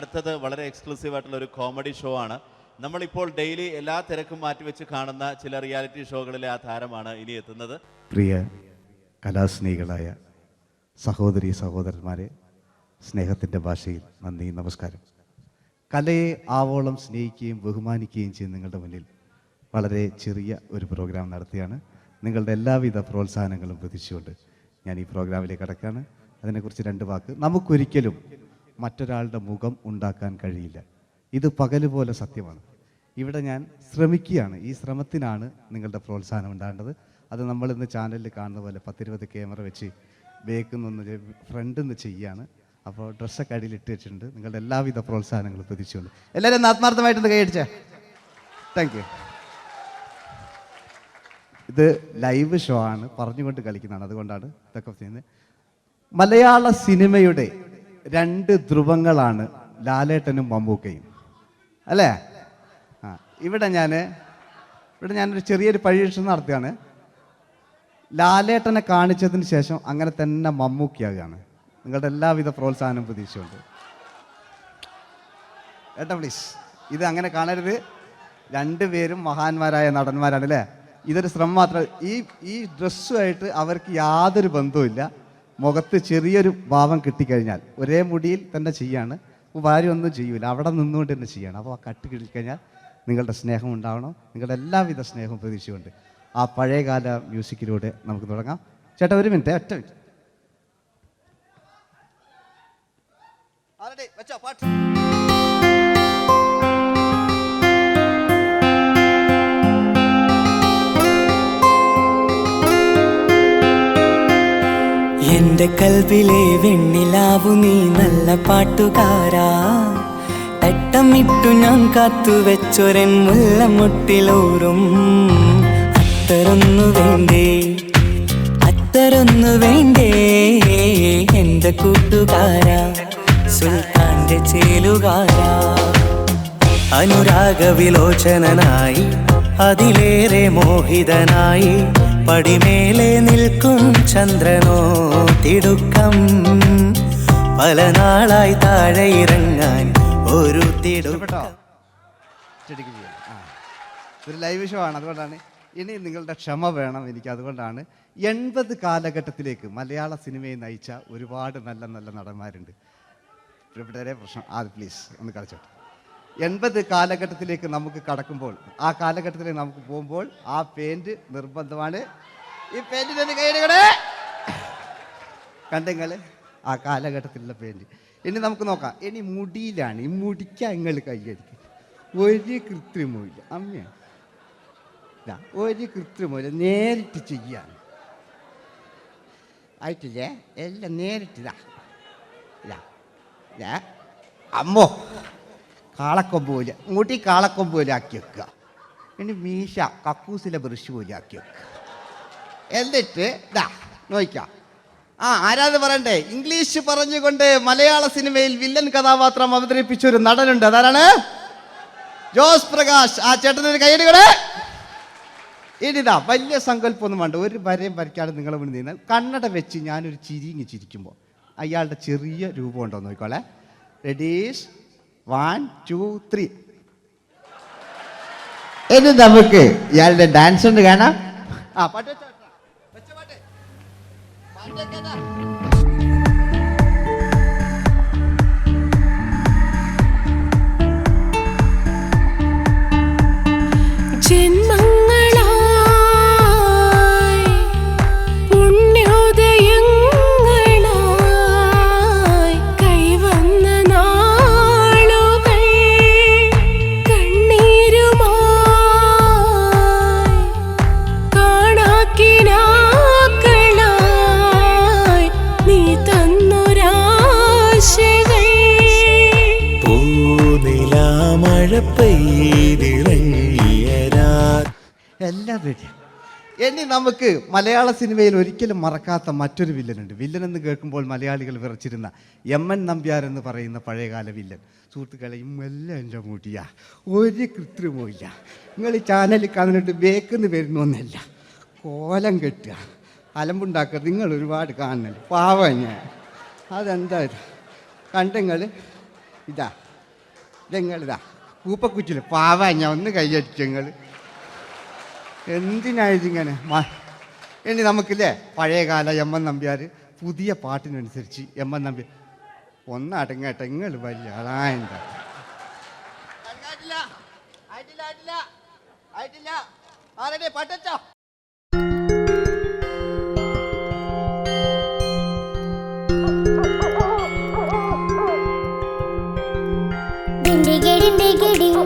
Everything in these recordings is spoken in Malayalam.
അടുത്തത് വളരെ എക്സ്ക്ലൂസീവ് ആയിട്ടുള്ള ഒരു കോമഡി ഷോ ആണ്. നമ്മളിപ്പോൾ ഡെയിലി എല്ലാ തിരക്കും മാറ്റിവെച്ച് കാണുന്ന ചില റിയാലിറ്റി ഷോകളിലെ ആ താരമാണ് ഇനി എത്തുന്നത്. പ്രിയ കലാസ്നേഹികളായ സഹോദരി സഹോദരന്മാരെ സ്നേഹത്തിന്റെ ഭാഷയിൽ നന്ദി നമസ്കാരം. കലയെ ആവോളം സ്നേഹിക്കുകയും ബഹുമാനിക്കുകയും ചെയ്യുന്ന നിങ്ങളുടെ മുന്നിൽ വളരെ ചെറിയ ഒരു പ്രോഗ്രാം നടത്തിയാണ് നിങ്ങളുടെ എല്ലാവിധ പ്രോത്സാഹനങ്ങളും പ്രതീക്ഷിച്ചുകൊണ്ട് ഞാൻ ഈ പ്രോഗ്രാമിലേക്ക് അടക്കാണ് അതിനെക്കുറിച്ച് രണ്ട് വാക്ക്. നമുക്കൊരിക്കലും മറ്റൊരാളുടെ മുഖം ഉണ്ടാക്കാൻ കഴിയില്ല. ഇത് പകലുപോലെ സത്യമാണ്. ഇവിടെ ഞാൻ ശ്രമിക്കുകയാണ്. ഈ ശ്രമത്തിനാണ് നിങ്ങളുടെ പ്രോത്സാഹനം ഉണ്ടാകേണ്ടത്. അത് നമ്മൾ ഇന്ന് ചാനലിൽ കാണുന്ന പോലെ പത്തിരുപത് ക്യാമറ വെച്ച് ബേക്കിൽ നിന്ന് ഫ്രണ്ടിൽ നിന്ന് ചെയ്യാണ്. അപ്പോൾ ഡ്രസ്സൊക്കെ അടിയിൽ ഇട്ട് വെച്ചിട്ടുണ്ട്. നിങ്ങളുടെ എല്ലാവിധ പ്രോത്സാഹനങ്ങളും പ്രതീക്ഷിച്ചുകൊണ്ട്. എല്ലാവരും ആത്മാർത്ഥമായിട്ടൊന്ന് കൈയടിച്ചേ താങ്ക് യു ഇത് ലൈവ് ഷോ ആണ്. പറഞ്ഞുകൊണ്ട് കളിക്കുന്നതാണ്. അതുകൊണ്ടാണ് ഇതൊക്കെ ചെയ്യുന്നത്. മലയാള സിനിമയുടെ രണ്ട് ധ്രുവങ്ങളാണ് ലാലേട്ടനും മമ്മൂക്കയും. അല്ലേ? ആ ഇവിടെ ഞാൻ ഇവിടെ ഞാനൊരു ചെറിയൊരു പരീക്ഷണം നടത്തുകയാണ്. ലാലേട്ടനെ കാണിച്ചതിന് ശേഷം അങ്ങനെ തന്നെ മമ്മൂക്കിയാകുകയാണ് നിങ്ങളുടെ എല്ലാവിധ പ്രോത്സാഹനം പ്രതീക്ഷിച്ചുകൊണ്ട്. ഏട്ടാ പ്ലീസ് ഇത് അങ്ങനെ കാണരുത്. രണ്ടുപേരും മഹാന്മാരായ നടന്മാരാണ് അല്ലേ? ഇതൊരു ശ്രമം മാത്രം. ഈ ഈ ഡ്രസ്സുമായിട്ട് അവർക്ക് യാതൊരു ബന്ധവുമില്ല. മുഖത്ത് ചെറിയൊരു ഭാവം കിട്ടിക്കഴിഞ്ഞാൽ ഒരേ മുടിയിൽ തന്നെ ചെയ്യാണ്. ഭാര്യ ഒന്നും ചെയ്യൂല. അവിടെ നിന്നുകൊണ്ട് തന്നെ ചെയ്യണം. അപ്പോൾ ആ കട്ട് കിട്ടിക്കഴിഞ്ഞാൽ നിങ്ങളുടെ സ്നേഹം ഉണ്ടാവണം. നിങ്ങളുടെ എല്ലാവിധ സ്നേഹവും പ്രതീക്ഷിച്ചുകൊണ്ട് ആ പഴയകാല മ്യൂസിക്കിലൂടെ നമുക്ക് തുടങ്ങാം. ചേട്ടാ ഒരു മിനിറ്റ് ഒറ്റ മിനിറ്റ്. വെച്ചോ പാട്ട്. എന്റെ കൽവിലെ വെണ്ണിലാവു നീ നല്ല പാട്ടുകാരാ. തട്ടമിട്ടു ഞാൻ കാത്തു വെച്ചൊരൻ മുല്ലമുട്ടിലോറും. അത്തരൊന്നു വേണ്ടേ? അത്തരൊന്നു വേണ്ടേ? എന്റെ കൂട്ടുകാരാ സുൽത്താന്റെ ചേലുകാരാ. അനുരാഗ വിലോചനായി അതിലേറെ മോഹിതനായി പടിമേലെ നിൽക്കും ചന്ദ്രനോ തിടുക്കം. പല നാളായി താഴെ ഇറങ്ങാൻ ഒരു തിടുക്കം. ആ. ലൈവ് ഷോ ആണ്. അതുകൊണ്ടാണ് ഇനി നിങ്ങളുടെ ക്ഷമ വേണം എനിക്ക്. അതുകൊണ്ടാണ് എൺപത് കാലഘട്ടത്തിലേക്ക് മലയാള സിനിമയെ നയിച്ച ഒരുപാട് നല്ല നല്ല നടന്മാരുണ്ട്. ഇവിടെ പ്രശ്നം. ആ പ്ലീസ് ഒന്ന് കളിച്ചോട്ടെ. എൺപത് കാലഘട്ടത്തിലേക്ക് നമുക്ക് കടക്കുമ്പോൾ ആ കാലഘട്ടത്തിലേക്ക് നമുക്ക് പോകുമ്പോൾ ആ പെയിന്റ് നിർബന്ധമാണ്. ഈ പെയിന്റിന് കൈയിടുകടേ കണ്ടെങ്കിൽ ആ കാലഘട്ടത്തിലുള്ള പെയിന്റ് ഇനി നമുക്ക് നോക്കാം. ഇനി മുടിയിലാണ്. ഈ മുടിക്കാൻ നിങ്ങൾ കൈയടിക്കും ഒരു കൃത്രിമവുമില്ല. അമ്മയാണ് ഒരു കൃത്രിമവുമില്ല. നേരിട്ട് ചെയ്യാണ് ആയിട്ടില്ലേ? എല്ലാം ഇതാ. അമ്മോ. കാളക്കൊമ്പ് പോലെ. പോലെ ആക്കി വെക്കുക. ഇനി മീശ കക്കൂസിലെ ബ്രഷ് പോലെ ആക്കി വെക്കുക. എന്നിട്ട് ഇതാ നോക്കാം ആ ആരാത് പറയണ്ടേ? ഇംഗ്ലീഷ് പറഞ്ഞുകൊണ്ട് മലയാള സിനിമയിൽ വില്ലൻ കഥാപാത്രം അവതരിപ്പിച്ച ഒരു നടനുണ്ട്. അതാരാണ് ജോസ് പ്രകാശ്. ആ ചേട്ടനൊരു കൈയടികളെ ഇനിതാ വലിയ സങ്കല്പമൊന്നും വേണ്ട. ഒരു വരയും വരയ്ക്കാതെ നിങ്ങൾ മുന്നിൽ നിന്ന് കണ്ണട വെച്ച് ഞാനൊരു ചിരിങ്ങി ചിരിക്കുമ്പോൾ അയാളുടെ ചെറിയ രൂപം ഉണ്ടോ നോക്കോളെ റെഡീസ് വൺ ടു ത്രീ ഇനി നമുക്ക് ഇയാളുടെ ഡാൻസ് ഉണ്ട് കാണാം ആ പാട്ട് വെച്ചോ, വെച്ചോ പാട്ട്. പാട്ട് വെക്കാനാ. നമുക്ക് മലയാള സിനിമയിൽ ഒരിക്കലും മറക്കാത്ത മറ്റൊരു വില്ലനുണ്ട്. വില്ലൻ എന്ന് കേൾക്കുമ്പോൾ മലയാളികൾ വിറച്ചിരുന്ന എം എൻ നമ്പ്യാർ എന്ന് പറയുന്ന പഴയകാല വില്ലൻ. സുഹൃത്തുക്കളെ എല്ലാം എന്റെ മുടിയാ. ഒരു കൃത്രിമവും ഇല്ല. നിങ്ങൾ ഈ ചാനലിൽ കാണുന്നിട്ട് ബേക്കെന്ന് വരുന്നൊന്നല്ല കോലം കെട്ടുക. അലമ്പുണ്ടാക്കുക നിങ്ങൾ ഒരുപാട് കാണുന്നുണ്ട്. പാവം ഞാൻ. അതെന്താ ഇത്? കണ്ടെങ്കിൽ ഇതാ. ഇതെങ്ങളിതാ കൂപ്പക്കുറ്റിൽ പാവ ഞാൻ. ഒന്ന് കൈയടിച്ചു ഞങ്ങൾ എന്തിനായതിങ്ങനെ ഇനി നമുക്കില്ലേ പഴയകാല എം എൻ നമ്പ്യാർ പുതിയ പാട്ടിനനുസരിച്ച് എം എൻ നമ്പ്യാർ ഒന്നടങ്ങട്ടെ നിങ്ങൾ വലിയ ആളായണ്ട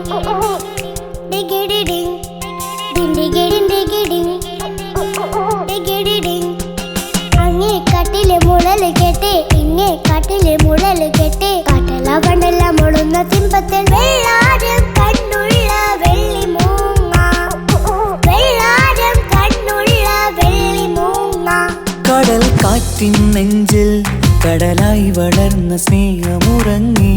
Oh, oh, ഡിഗിഡിഡിൻ വെള്ളാരം കണ്ണുള്ള വെള്ളി മൂങ്ങ. വെള്ളാരം കണ്ണുള്ള വെള്ളി മൂങ്ങ. കടൽ കാറ്റിൻ നെഞ്ചിൽ കടലായി വളർന്ന സ്നേഹമുറങ്ങി.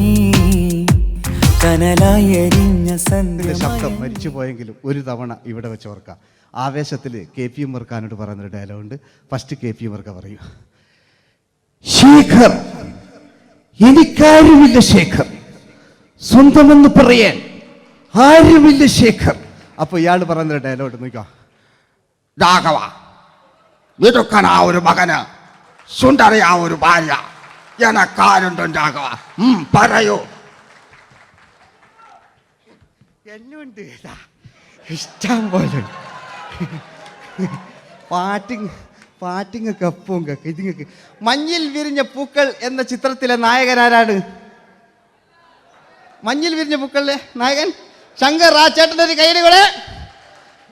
കനലായി എരിഞ്ഞ സന്ധ്യ ശബ്ദം മരിച്ചു പോയെങ്കിലും ഒരു തവണ ഇവിടെ വെച്ച് ഓർക്കാം. ആവേശത്തിൽ കെ പി എം വർക്കാനോട് പറയുന്നൊരു ഡയലോഗുണ്ട്. ഫസ്റ്റ് കെ പി എം വർക്ക പറയൂ. ശേഖർ എനിക്കാരുമില്ല ശേഖർ. സ്വന്തമെന്ന് പറയാൻ ആരുമില്ല ശേഖർ. അപ്പോൾ ഇയാൾ പറയുന്ന ഡയലോഗ് നോക്കാം രാഘവ മിടുക്കനാ ഒരു മകന് സുന്ദരിയാ ഒരു ഭാര്യ. എനക്കാരുണ്ടോ രാഘവ. പറയൂ. എന്നുണ്ട് ഇഷ്ടം പോലെ പാട്ടിങ് പാട്ടിങ് കപ്പും കക്ക് ഇതിങ്ങക്ക്. മഞ്ഞിൽ വിരിഞ്ഞ പൂക്കൾ എന്ന ചിത്രത്തിലെ നായകനാരാണ് മഞ്ഞിൽ വിരിഞ്ഞ പൂക്കളിലെ നായകൻ? ശങ്കർ ആ ചേട്ടന്റെ കൈയുടെ കൂടെ.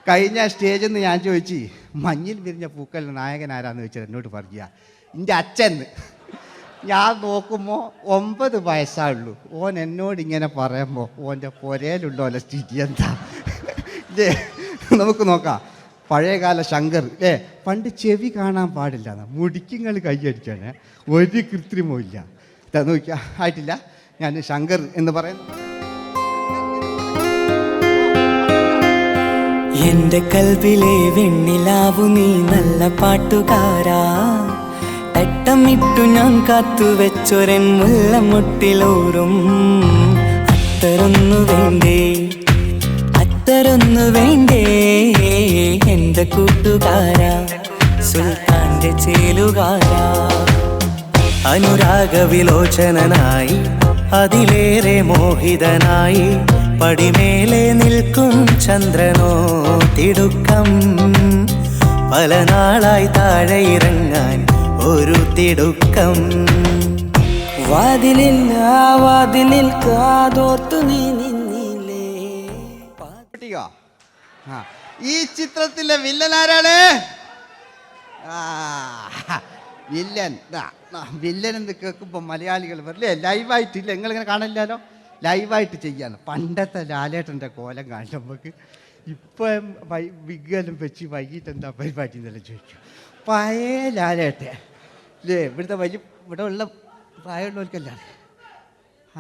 കഴിഞ്ഞ സ്റ്റേജിൽ നിന്ന് ഞാൻ ചോദിച്ചു മഞ്ഞിൽ വിരിഞ്ഞ പൂക്കളിലെ നായകൻ ആരാന്ന് ചോദിച്ചത് എന്നോട് പറയുക എന്റെ അച്ഛൻ. ഞാൻ നോക്കുമ്പോൾ ഒമ്പത് വയസ്സായുള്ളൂ ഓൻ എന്നോട് ഇങ്ങനെ പറയുമ്പോൾ ഓന്റെ പുരയിലുണ്ടോ അല്ല സ്ഥിതി എന്താ? നമുക്ക് നോക്കാം. പഴയകാല ശങ്കർ ഏ പണ്ട് ചെവി കാണാൻ പാടില്ല മുടിക്കുങ്ങൾ കൈയടിക്കാനേ ഒരു കൃത്രിമവും ഇല്ല. നോക്കിയാ ആയിട്ടില്ല. ഞാൻ ശങ്കർ എന്ന് പറയുന്നു. എന്റെ കൽവിലെ വെണ്ണിലാവു നീ നല്ല പാട്ടുകാരാ. തട്ടമിട്ടു ഞാൻ കാത്തു വെച്ചൊരൻ മുല്ലമുട്ടിലോറും. അത്തരൊന്നു വേണ്ടേ? അത്തരൊന്നു വേണ്ടേ? എന്റെ കൂട്ടുകാരാ സുൽത്താന്റെ ചേലുകാരാ. അനുരാഗവിലോചനായി അതിലേറെ മോഹിതനായി പടിമേലെ നിൽക്കും ചന്ദ്രനോ തിടുക്കം. പല നാളായി താഴെ ഇറങ്ങാൻ ഒരു തിടുക്കം. വാതിലിൽ ആ വാതിലിൽ കാതോർത്തു നീ നിന്നില്ലേ? ഈ ചിത്രത്തിലെ വില്ലൻ ആ വില്ലൻ. വില്ലൻ എന്ന് കേൾക്കുമ്പോൾ മലയാളികൾ വരില്ലേ ലൈവായിട്ടില്ല നിങ്ങളിങ്ങനെ കാണില്ലല്ലോ? ലൈവായിട്ട് ചെയ്യാണ് പണ്ടത്തെ ലാലേട്ടന്റെ കോലം കാണും നമുക്ക് ഇപ്പം വൈ വിഗലും വെച്ച് വൈകിട്ട് എന്താ പരിപാടി എന്നെല്ലാം ചോദിക്കും. പഴയ ലാലേട്ടൻ. ഇല്ലേ ഇവിടുത്തെ വലിയ ഇവിടെ ഉള്ള പ്രായമുള്ളവർക്കല്ല?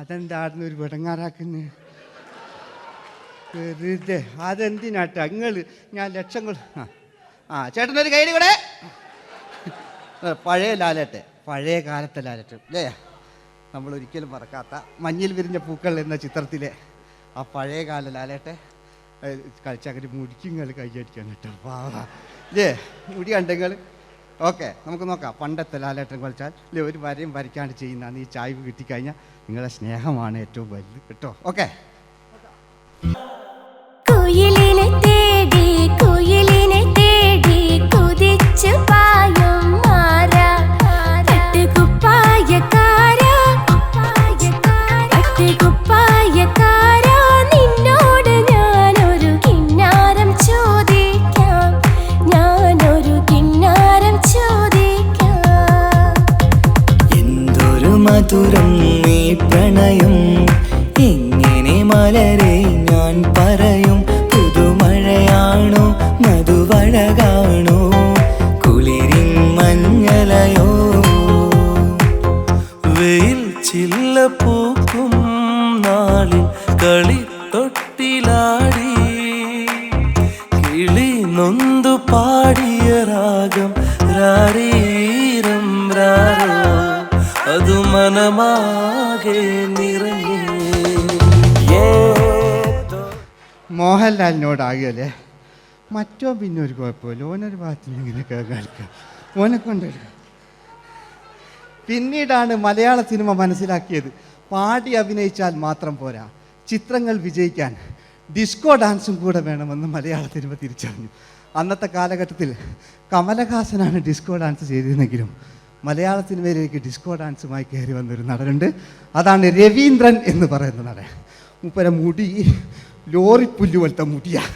അതെന്തായിരുന്നു ഒരു വിടങ്ങാറാക്കുന്നത് വെറുതെ. അതെന്തിനാട്ട? നിങ്ങൾ ഞാൻ ലക്ഷങ്ങൾ ആ ആ ചേട്ടനൊരു കയ്യിൽ കൂടെ പഴയ ലാലറ്റ് പഴയ കാലത്തെ ലാലറ്റ് അല്ലേ നമ്മൾ ഒരിക്കലും മറക്കാത്ത മഞ്ഞിൽ വിരിഞ്ഞ പൂക്കൾ എന്ന ചിത്രത്തിലെ ആ പഴയ കാല ലാലേട്ടെ. കളിച്ചങ്ങനെ മുടിക്കുങ്ങൾ കൈയടിക്കാൻ കേട്ടോ ഇല്ലേ മുടി കണ്ടെങ്കിൽ ഓക്കെ നമുക്ക് നോക്കാം. പണ്ടത്തെ ലാലേട്ടൻ കളിച്ചാൽ അല്ലേ ഒരു വരയും വരയ്ക്കാണ്ട് ചെയ്യുന്നതാണ് ഈ ചായ്വ് കിട്ടിക്കഴിഞ്ഞാൽ നിങ്ങളുടെ സ്നേഹമാണ് ഏറ്റവും വലുത്. കേട്ടോ? ഓക്കെ. കുയിലിനെ തേടി കുയിലിനെ തേടി കുതിച്ചു പായും. മഞ്ഞലയോ? വെയിൽ ചില്ല പൂക്കും നാളിൽ കളി തൊട്ടിലാടി കിളി നൊന്തു പാടിയ രാഗം രാരീരം രാരോ അതു മനമാകെ നിറഞ്ഞേ മോഹൻലാലിനോടാകുകയല്ലേ മറ്റോ പിന്നെ ഒരു കുഴപ്പമില്ല. ഓനൊരു ഭാഗത്തിന് ഇങ്ങനെ കളിക്കാം ഓനെ കൊണ്ടുവരിക പിന്നീടാണ് മലയാള സിനിമ മനസ്സിലാക്കിയത്. പാടി അഭിനയിച്ചാൽ മാത്രം പോരാ. ചിത്രങ്ങൾ വിജയിക്കാൻ ഡിസ്കോ ഡാൻസും കൂടെ വേണമെന്ന് മലയാള സിനിമ തിരിച്ചറിഞ്ഞു. അന്നത്തെ കാലഘട്ടത്തിൽ കമലഹാസനാണ് ഡിസ്കോ ഡാൻസ് ചെയ്തിരുന്നെങ്കിലും മലയാള സിനിമയിലേക്ക് ഡിസ്കോ ഡാൻസുമായി കയറി വന്നൊരു നടനുണ്ട്. അതാണ് രവീന്ദ്രൻ എന്ന് പറയുന്ന നടൻ. മുപ്പര മുടി ലോറി പുല്ല് പോലത്തെ മുടിയാണ്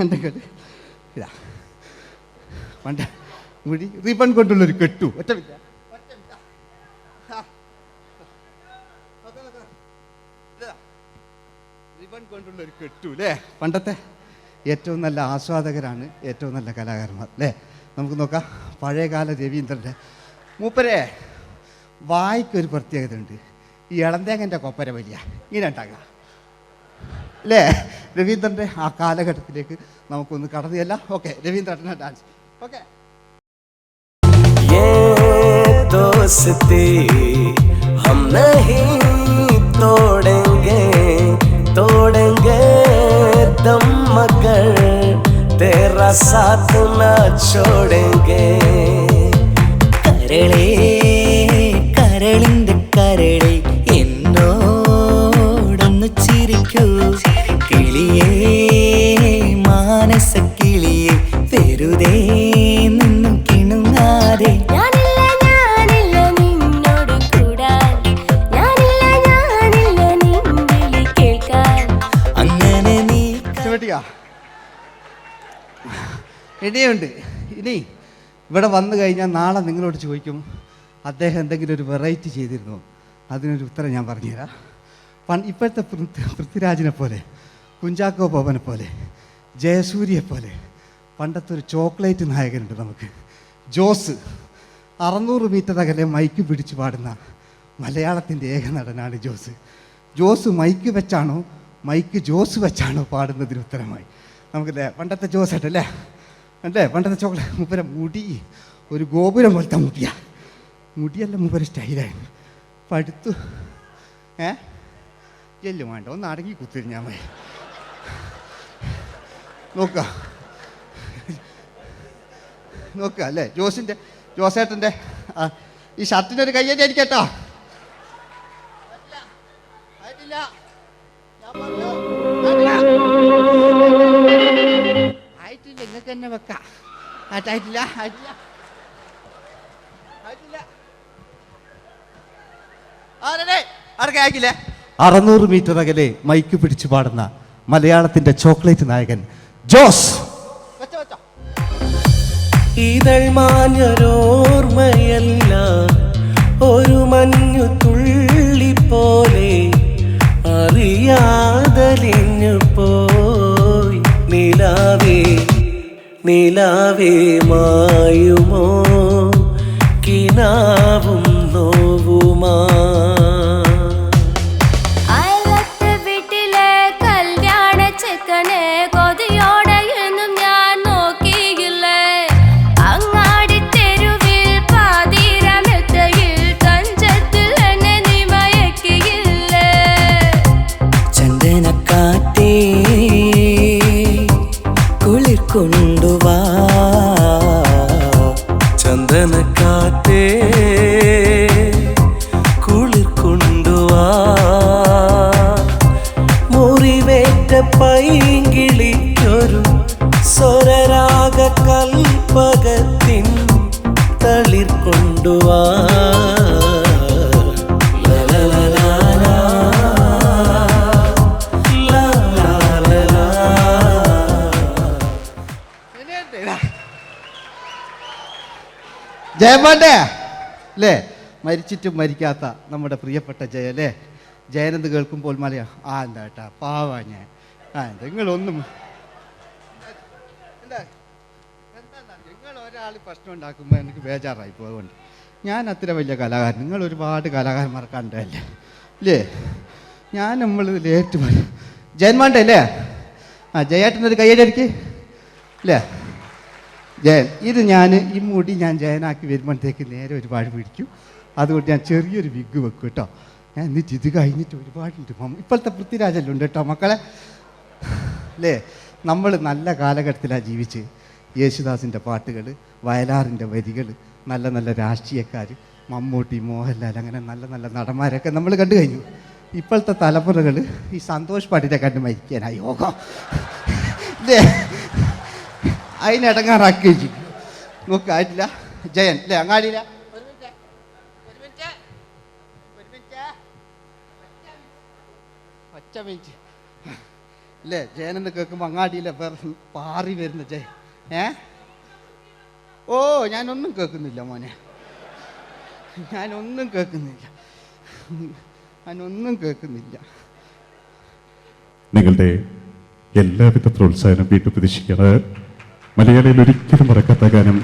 എന്റെ ഇതാ. പണ്ട് മുടി റിബൺ കൊണ്ടുള്ളൊരു കെട്ടു. ഒറ്റ. റിബൺ കൊണ്ടുള്ളൊരു കെട്ടു അല്ലേ പണ്ടത്തെ ഏറ്റവും നല്ല ആസ്വാദകരാണ് ഏറ്റവും നല്ല കലാകാരന്മാർ അല്ലേ നമുക്ക് നോക്കാം. പഴയകാല രവീന്ദ്രന്റെ മൂപ്പരെ വായിക്കൊരു പ്രത്യേകതയുണ്ട്. ഈ ഇളന്തേങ്ങന്റെ കൊപ്പര വലിയ ഇങ്ങനെ ഉണ്ടാകുക അല്ലേ രവീന്ദ്രന്റെ ആ കാലഘട്ടത്തിലേക്ക് നമുക്കൊന്ന് കടന്നു ചെല്ലാം. ഓക്കെ രവീന്ദ്രന്റെ ഡാൻസ് ओके ये दोस्ती हम नहीं तोड़ेंगे तोड़ेंगे दम मगर तेरा साथ ना छोड़ेंगे। करले करली ഇവിടെ വന്നു കഴിഞ്ഞാൽ നാളെ നിങ്ങളോട് ചോദിക്കും അദ്ദേഹം എന്തെങ്കിലും ഒരു വെറൈറ്റി ചെയ്തിരുന്നു? അതിനൊരു ഉത്തരം ഞാൻ പറഞ്ഞുതരാം. പണ്ട് ഇപ്പോഴത്തെ പൃഥ്വി- പൃഥ്വിരാജിനെ പോലെ കുഞ്ചാക്കോ ബോബനെ പോലെ ജയസൂര്യയെ പോലെ പണ്ടത്തെ ഒരു ചോക്ലേറ്റ് നായകനുണ്ട് നമുക്ക്. ജോസ് അറുന്നൂറ് മീറ്റർ അകലെ മൈക്ക് പിടിച്ചു പാടുന്ന മലയാളത്തിന്റെ ഏക നടനാണ് ജോസ്. ജോസ് മൈക്ക് വെച്ചാണോ മൈക്ക് ജോസ് വെച്ചാണോ പാടുന്നതിന് ഉത്തരമായി. നമുക്കല്ലേ പണ്ടത്തെ ജോസ് ആയിട്ടല്ലേ? അല്ലേ? പണ്ടത്തെ ചോക്ലേറ്റ് മുപ്പര മുടി ഒരു ഗോപുരം പോലത്തെ മുടിയാ. മുടിയല്ല മുപ്പര സ്റ്റൈലായിരുന്നു. പടുത്തു. ഏ? എല്ലു വേണ്ട. ഒന്ന് അടങ്ങി കുത്തിരിഞ്ഞാൽ മതി. നോക്കുക നോക്കുക അല്ലേ? ജോസിന്റെ ജോസേട്ടന്റെ ഈ ഒരു കയ്യടി അടിക്കട്ടോ ആയിട്ടില്ല. ഞാൻ പറഞ്ഞു. നിങ്ങൾക്ക് തന്നെ വെക്കാം ആയിട്ടില്ല ആയിട്ടില്ല ആയിട്ടില്ല ആരുടെ ആർക്കെ ആക്കില്ലേ അറുന്നൂറ് മീറ്റർ അകലെ മൈക്ക് പിടിച്ചു പാടുന്ന മലയാളത്തിന്റെ ചോക്ലേറ്റ് നായകൻ ജോസ്. ഇതൾ മാഞ്ഞൊരോർമ്മയല്ല ഒരു മഞ്ഞു തുള്ളി പോലെ അറിയാതലിഞ്ഞു പോയി നിലാവേ. നിലാവേ മായുമോ? കിനാവും നോവുമാ. ജയപാണ്ഡേ അല്ലേ മരിച്ചിട്ടും മരിക്കാത്ത നമ്മുടെ പ്രിയപ്പെട്ട ജയ അല്ലേ ജയനെന്ന് കേൾക്കുമ്പോൾ മലയാ ആ എന്താ ഏട്ടാ പാവാ ഞാൻ. ആ എന്താ? നിങ്ങൾ ഒരാൾ പ്രശ്നം ഉണ്ടാക്കുമ്പോൾ എനിക്ക് ബേജാറായി പോകുന്നുണ്ട്. ഞാൻ അത്ര വലിയ കലാകാരൻ നിങ്ങൾ ഒരുപാട് കലാകാരന്മാർക്ക് കണ്ടല്ലേ ഇല്ലേ ഞാൻ നമ്മൾ ലേറ്റ് ജയന്മാണ്ടേ അല്ലേ ആ ജയേട്ടനൊരു അടിക്ക്. ഇല്ലേ ജയൻ ഇത് ഞാൻ ഈ മുടി ഞാൻ ജയനാക്കി വരുമ്പോഴത്തേക്ക് നേരെ ഒരുപാട് പിടിക്കും. അതുകൊണ്ട് ഞാൻ ചെറിയൊരു വിഗ് വെക്കും കേട്ടോ. ഞാൻ എന്നിട്ട് ഇത് കഴിഞ്ഞിട്ട് ഒരുപാടുണ്ട് ഇപ്പോഴത്തെ പൃഥ്വിരാജല്ലോ ഉണ്ട് കേട്ടോ മക്കളെ? അല്ലേ നമ്മൾ നല്ല കാലഘട്ടത്തിലാണ് ജീവിച്ച്. യേശുദാസിന്റെ പാട്ടുകൾ വയലാറിന്റെ വരികൾ നല്ല നല്ല രാഷ്ട്രീയക്കാർ മമ്മൂട്ടി മോഹൻലാൽ അങ്ങനെ നല്ല നല്ല നടന്മാരൊക്കെ നമ്മൾ കണ്ടു കഴിഞ്ഞു. ഇപ്പോഴത്തെ തലമുറകൾ ഈ സന്തോഷ് പാട്ടിനെ കണ്ട് മരിക്കാനായി. യോഗം അല്ലേ അതിനിടങ്ങാറാക്കി വെച്ചു നോക്കായിട്ടില്ല ജയൻ അല്ലേ? അങ്ങാടിയില്ല മിനിറ്റ്. അല്ലേ ജയനെന്ന് കേൾക്കുമ്പോൾ അങ്ങാടിയിലെ വേറെ പാറി വരുന്ന ജയൻ. ഏ? ഓ ഞാനൊന്നും കേൾക്കുന്നില്ല മോനെ. ഞാനൊന്നും കേൾക്കുന്നില്ല. ഞാനൊന്നും കേൾക്കുന്നില്ല. നിങ്ങളുടെ എല്ലാവിധ പ്രോത്സാഹനം വീണ്ടും പ്രതീക്ഷിക്കുന്നത് മലയാളിയിൽ ഒരിക്കലും മറക്കാത്ത ഗാനം.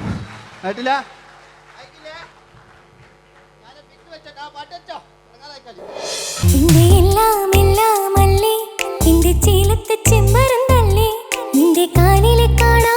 നിന്റെ എല്ലാം എല്ലാം അല്ലേ? നിന്റെ ചീലത്തെ ചെമ്പരന്തല്ലേ നിന്റെ കാലിലെ കാണാ.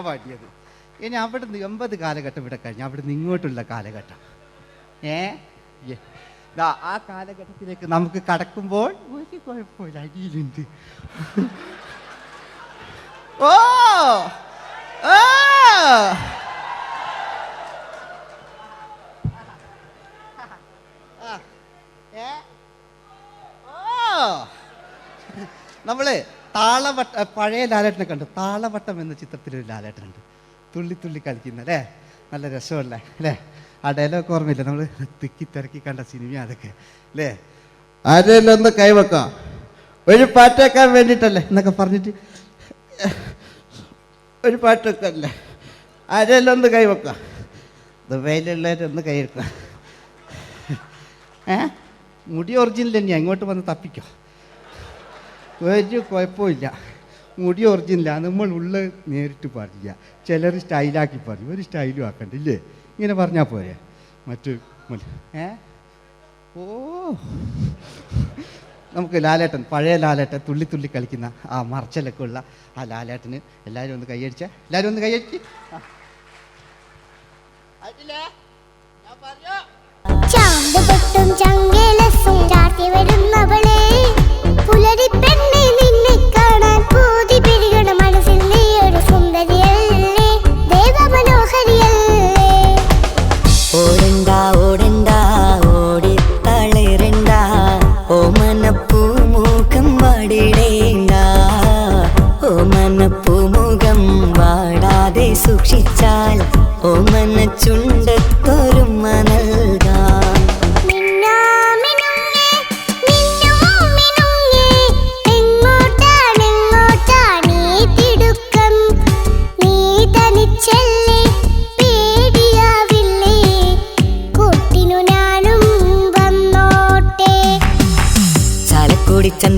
പാടിയത് ഇനി അവിടുന്ന് എൺപത് കാലഘട്ടം ഇവിടെ കഴിഞ്ഞു അവിടുന്ന് ഇങ്ങോട്ടുള്ള കാലഘട്ടം. ഏ? ആ കാലഘട്ടത്തിലേക്ക് നമുക്ക് കടക്കുമ്പോൾ ഒരു കുഴപ്പമില്ല അടിയിലുണ്ട്. ഓ? ഓ! നമ്മൾ താളവട്ട പഴയ ലാലേട്ടനെ കണ്ടു. താളവട്ടം എന്ന ചിത്രത്തിലൊരു ലാലേട്ടനുണ്ട്. തുള്ളി തുള്ളി കളിക്കുന്ന അല്ലേ? നല്ല രസമല്ലേ? അല്ലേ? ആ ഡയലോഗ് ഓർമ്മയില്ല? നമ്മൾ തിക്കി തിരക്കി കണ്ട സിനിമ അതൊക്കെ അല്ലേ? ആരെയല്ല ഒന്ന് കൈവെക്കാം ഒരു പാട്ടേക്കാൻ വേണ്ടിയിട്ടല്ലേ എന്നൊക്കെ പറഞ്ഞിട്ട്. ഒരു പാട്ട് വെക്കല്ലേ ആരെല്ലാം ഒന്ന് കൈവെക്കാം ദുബൈയിലുള്ളവരൊന്ന് കൈവെക്കാം ഏ? മുടി ഒറിജിനൽ തന്നെയാണ് ഇങ്ങോട്ട് വന്ന് തപ്പിക്കോ. ഒരു കുഴപ്പമില്ല. മുടി ഒറിജിനില്ല നമ്മൾ ഉള്ള നേരിട്ട് പറയില്ല ചിലർ സ്റ്റൈലാക്കി പറഞ്ഞു ഒരു സ്റ്റൈലും ആക്കണ്ട ഇല്ലേ? ഇങ്ങനെ പറഞ്ഞാൽ പോരെ. മറ്റു ഏ? ഓ. നമുക്ക് ലാലേട്ടൻ പഴയ ലാലേട്ടൻ തുള്ളി തുള്ളി കളിക്കുന്ന ആ മറച്ചലൊക്കെ ഉള്ള ആ ലാലേട്ടന് എല്ലാവരും ഒന്ന് കൈയടിച്ച. എല്ലാവരും ഒന്ന് കൈയടിച്ച്? ചാമ്പ് പൊട്ടും ചങ്കേലസും ചാർത്തി വരുന്നവളെ. പുലരി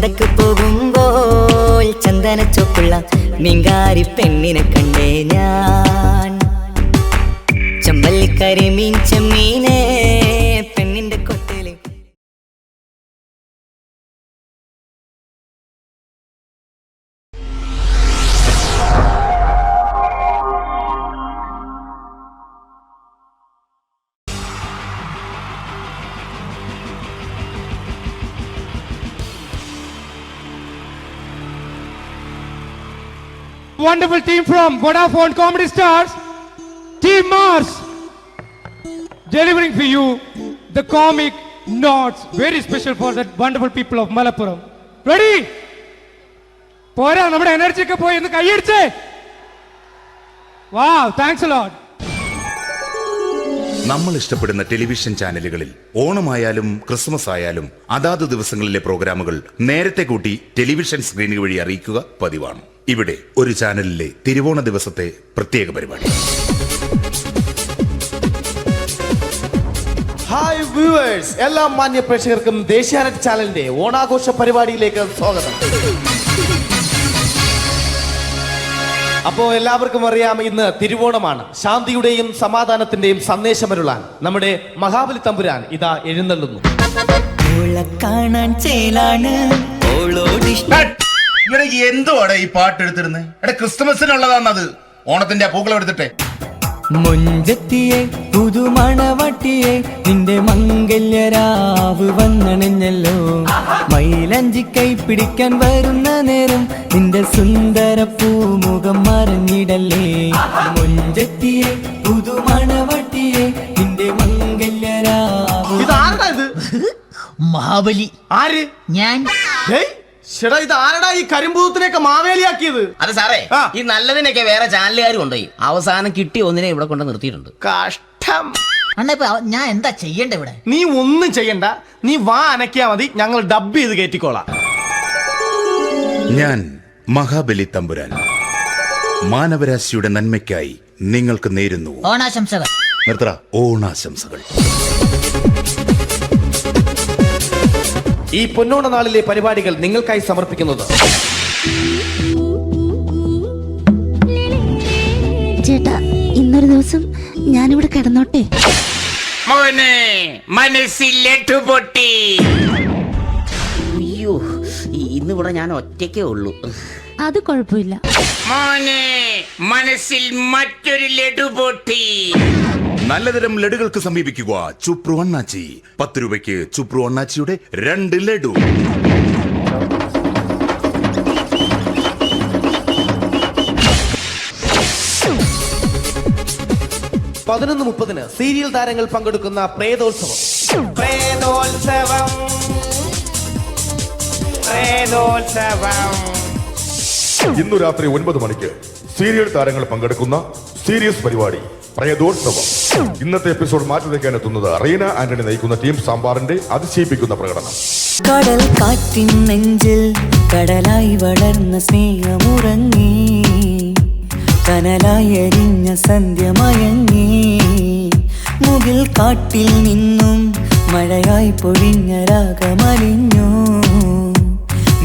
ചന്തക്ക് പോകുമ്പോൾ ചന്ദന ചൊപ്പുള്ള മിങ്കാരി പെണ്ണിനെ കണ്ടേ ഞാൻ. ചമ്പല്ലിക്കരി മീൻ ചെമ്മീനെ wonderful team from Vodafone Comedy Stars, Team Mars, delivering for you the comic notes, very special for the wonderful people of Malappuram. Ready? പോരാ നമ്മുടെ എനർജി ഒക്കെ പോയി ഒന്ന് കൈയടിച്ചേ thanks a lot. നമ്മൾ ഇഷ്ടപ്പെടുന്ന ടെലിവിഷൻ ചാനലുകളിൽ ഓണമായാലും ക്രിസ്മസ് ആയാലും അതാത് ദിവസങ്ങളിലെ പ്രോഗ്രാമുകൾ നേരത്തെ കൂട്ടി ടെലിവിഷൻ സ്ക്രീനുകൾ വഴി അറിയിക്കുക പതിവാണ് ഇവിടെ ഒരു ചാനലിലെ തിരുവോണ ദിവസത്തെ പ്രത്യേക പരിപാടി. ഹായ് വ്യൂവേഴ്സ് എല്ലാ മാന്യ പ്രേക്ഷകർക്കും ദേശീയാനെറ്റ് ചാനലിന്റെ ഓണാഘോഷ പരിപാടിയിലേക്ക് സ്വാഗതം. അപ്പോ എല്ലാവർക്കും അറിയാം ഇന്ന് തിരുവോണമാണ്. ശാന്തിയുടെയും സമാധാനത്തിന്റെയും സന്ദേശമരുളാൻ നമ്മുടെ മഹാബലി തമ്പുരാൻ ഇതാ എഴുന്നള്ളുന്നു. കാണാൻ ചേലാണ്. ഇവിടെ എന്തുവാടെ ഈ പാട്ട് എടുത്തിരുന്നത് എടാ ക്രിസ്മസിനുള്ളതാണത് ഓണത്തിന്റെ പൂക്കളം എടുത്തിട്ടെ. മുഞ്ചത്തിയെ പുതുമണവട്ടിയെ നിന്റെ മംഗല്യരാവ് വന്നണിഞ്ഞല്ലോ. മൈലഞ്ചി കൈ പിടിക്കാൻ വരുന്ന നേരം നിന്റെ സുന്ദര പൂമുഖം മറിഞ്ഞിടല്ലേ. മുഞ്ചത്തിയെ പുതുമണവട്ടിയെ നിന്റെ മംഗല്യരാവ് ഇതാരടാ ഇത്? മഹാബലി ആര്? ഞാൻ. ഹേയ്, ശ്ശെടാ ഇത് ആരടാ ഈ കരിമ്പൂത്തിനെയൊക്കെ മാവേലിയാക്കിയത്? അത് സാറേ ആ. ഈ നല്ലതിനൊക്കെ വേറെ ചാനലുകാരും കൊണ്ടുപോയി അവസാനം കിട്ടി ഒന്നിനെ ഇവിടെ കൊണ്ട് നിർത്തിയിട്ടുണ്ട്. കഷ്ടം. അണ്ണ ഇപ്പൊ ഞാൻ എന്താ ചെയ്യണ്ട ഇവിടെ? നീ ഒന്നും ചെയ്യണ്ട. നീ വാ അനക്കിയാ മതി. ഞങ്ങൾ ഡബ് ചെയ്ത് കയറ്റിക്കോളാം ഞാൻ മഹാബലി തമ്പുരാൻ. മാനവരാശിയുടെ നന്മയ്ക്കായി നിങ്ങൾക്ക് നേരുന്നു. ഓണാശംസകൾ. നിർത്തറ ഓണാശംസകൾ. ഈ പൊന്നോണ നാളിലെ പരിപാടികൾ നിങ്ങൾക്കായി സമർപ്പിക്കുന്നത്. ചേട്ടാ ഇന്നൊരു ദിവസം ഞാനിവിടെ കിടന്നോട്ടെ. മോനെ മനസ്സിലെട്ടു പൊട്ടി. അയ്യോ ഇന്നിവിടെ ഞാൻ ഒറ്റയ്ക്കേ ഉള്ളൂ. അത് കുഴപ്പമില്ല. മോനെ മനസ്സിൽ മറ്റൊരു ലഡു പൊട്ടി. നല്ലതരം ലഡുകൾക്ക് സമീപിക്കുക. ചുപ്രു അണ്ണാച്ചി. പത്ത് രൂപയ്ക്ക് ചുപ്രു അണ്ണാച്ചിയുടെ രണ്ട് ലഡു. പതിനൊന്ന് മുപ്പതിന് സീരിയൽ താരങ്ങൾ പങ്കെടുക്കുന്ന പ്രേതോത്സവം. പ്രേതോത്സവം. പ്രേതോത്സവം. ഇന്നു രാത്രി ഒൻപത് മണിക്ക് സീരിയൽ താരങ്ങൾ പങ്കെടുക്കുന്ന സീരിയസ് പരിപാടി. പ്രേതോത്സവം ഇന്നത്തെ എപ്പിസോഡ് മാറ്റി വയ്ക്കാൻ എത്തുന്നത് റീന ആന്റണി നയിക്കുന്ന ടീം സാമ്പാറിന്റെ അതിശയിപ്പിക്കുന്ന പ്രകടനം. കടൽ കാറ്റിൻ നെഞ്ചിൽ കടലായി വളർന്ന സ്നേഹമുറങ്ങി. കനലായി എരിഞ്ഞ സന്ധ്യ മയങ്ങി. മുകിൽ കാട്ടിൽ നിന്നും മഴയായി പൊഴിഞ്ഞ രാഗമലിഞ്ഞു.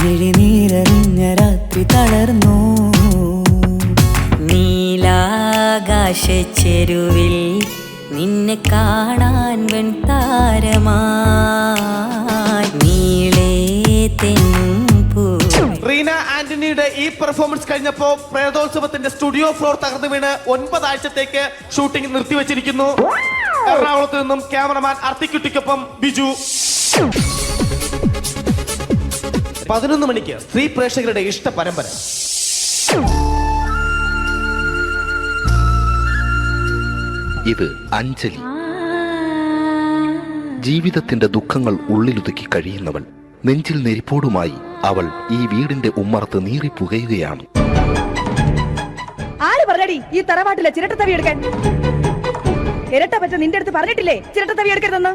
വിഴിനീരറിഞ്ഞ രാത്രി തളർന്നു. നീലാകാശ ചെരുവിൽ നിന്നെ കാണാൻ വൻ തെൻപൂ റീന ഈ പെർഫോമൻസ് കഴിഞ്ഞപ്പോ പ്രേതോത്സവത്തിന്റെ സ്റ്റുഡിയോ ഫ്ലോർ തകർന്നു വീണ് ഒൻപതാഴ്ചത്തേക്ക് ഷൂട്ടിംഗ് നിർത്തിവെച്ചിരിക്കുന്നു. എറണാകുളത്ത് നിന്നും ക്യാമറമാൻ അർത്തിക്കുട്ടിക്കൊപ്പം ബിജു. പതിനൊന്ന് മണിക്ക് സ്ത്രീ പ്രേക്ഷകരുടെ ഇഷ്ട പരമ്പര. ഇത് അഞ്ജലി. ജീവിതത്തിന്റെ ദുഃഖങ്ങൾ ഉള്ളിലുതുക്കി കഴിയുന്നവൾ നെഞ്ചിൽ നെരിപ്പോടുമായി അവൾ ഈ വീടിന്റെ ഉമ്മറത്ത് നീറി പുകയുകയാണ് ആര് പറഞ്ഞടി ഈ തറവാട്ടിലെ ചിരട്ട തവി എടുക്കാൻ? ഇരട്ട പറ്റ നിന്റെ അടുത്ത് പറഞ്ഞിട്ടില്ലേ ചിരട്ട തവി എടുക്കരുതെന്ന്?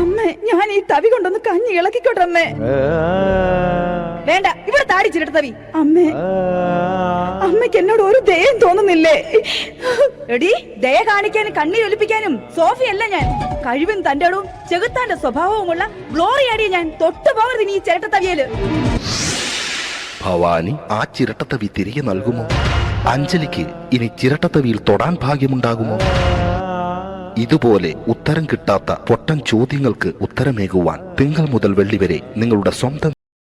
അമ്മേ ഞാൻ ഈ തവി കൊണ്ടൊന്ന് കഞ്ഞി ഇളക്കിക്കോട്ടെ അമ്മേ. വേണ്ട ഇവിടെ താടി ചിരട്ടതവി അമ്മ അമ്മേ അമ്മയ്ക്ക് എന്നോട് ഒരു ദയം തോന്നുന്നില്ലേ? എടി ദയ കാണിക്കാനും കണ്ണീർ ഒലിപ്പിക്കാനും സോഫിയല്ല ഞാൻ. കഴിവും തന്റെ അടവും ചെകുത്താന്റെ സ്വഭാവവുമുള്ള ഗ്ലോറി ആടിയ ഞാൻ. തൊട്ടു പോകരുത് ഈ ചിരട്ടത്തവിയൽ ഭവാനി ആ ചിരട്ടത്തവി തിരികെ നൽകുമോ? അഞ്ജലിക്ക് ഇനി ചിരട്ടത്തവിയിൽ തൊടാൻ ഭാഗ്യമുണ്ടാകുമോ? ഇതുപോലെ ഉത്തരം കിട്ടാത്ത പൊട്ടൻ ചോദ്യങ്ങൾക്ക് ഉത്തരമേകുവാൻ തിങ്കൾ മുതൽ വെള്ളി വരെ നിങ്ങളുടെ സ്വന്തം